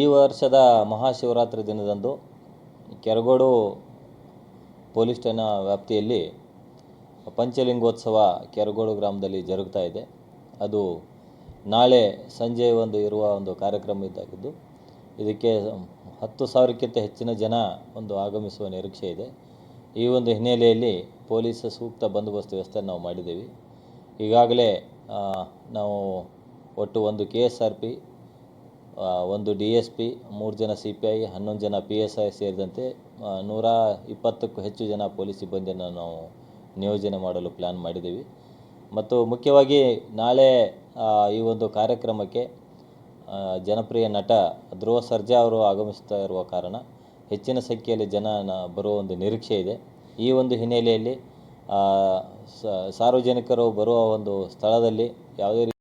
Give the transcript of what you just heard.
ಈ ವರ್ಷದ ಮಹಾಶಿವರಾತ್ರಿ ದಿನದಂದು ಕೆರಗೋಡು ಪೊಲೀಸ್ ಠಾಣಾ ವ್ಯಾಪ್ತಿಯಲ್ಲಿ ಪಂಚಲಿಂಗೋತ್ಸವ ಕೆರಗೋಡು ಗ್ರಾಮದಲ್ಲಿ ಜರುಗ್ತಾ ಇದೆ. ಅದು ನಾಳೆ ಸಂಜೆ ಒಂದು ಇರುವ ಒಂದು ಕಾರ್ಯಕ್ರಮ ಇದ್ದಾಗಿದ್ದು, ಇದಕ್ಕೆ ಹತ್ತು ಸಾವಿರಕ್ಕಿಂತ ಹೆಚ್ಚಿನ ಜನ ಒಂದು ಆಗಮಿಸುವ ನಿರೀಕ್ಷೆ ಇದೆ. ಈ ಒಂದು ಹಿನ್ನೆಲೆಯಲ್ಲಿ ಪೊಲೀಸ್ ಸೂಕ್ತ ಬಂದೋಬಸ್ತ್ ವ್ಯವಸ್ಥೆ ನಾವು ಮಾಡಿದ್ದೀವಿ. ಈಗಾಗಲೇ ನಾವು ಒಟ್ಟು ಒಂದು ಕೆ ಎಸ್ ಆರ್ ಪಿ ಒಂದು ಡಿ ಎಸ್ ಪಿ, ಮೂರು ಜನ ಸಿ ಪಿ ಐ, ಹನ್ನೊಂದು ಜನ ಪಿ ಎಸ್ ಐ ಸೇರಿದಂತೆ ನೂರ ಇಪ್ಪತ್ತಕ್ಕೂ ಹೆಚ್ಚು ಜನ ಪೊಲೀಸ್ ಸಿಬ್ಬಂದಿಯನ್ನು ನಾವು ನಿಯೋಜನೆ ಮಾಡಲು ಪ್ಲ್ಯಾನ್ ಮಾಡಿದ್ದೀವಿ. ಮತ್ತು ಮುಖ್ಯವಾಗಿ ನಾಳೆ ಈ ಒಂದು ಕಾರ್ಯಕ್ರಮಕ್ಕೆ ಜನಪ್ರಿಯ ನಟ ಧ್ರುವ ಸರ್ಜಾ ಅವರು ಆಗಮಿಸ್ತಾ ಇರುವ ಕಾರಣ ಹೆಚ್ಚಿನ ಸಂಖ್ಯೆಯಲ್ಲಿ ಜನ ಬರುವ ಒಂದು ನಿರೀಕ್ಷೆ ಇದೆ. ಈ ಒಂದು ಹಿನ್ನೆಲೆಯಲ್ಲಿ ಸಾರ್ವಜನಿಕರು ಬರುವ ಒಂದು ಸ್ಥಳದಲ್ಲಿ ಯಾವುದೇ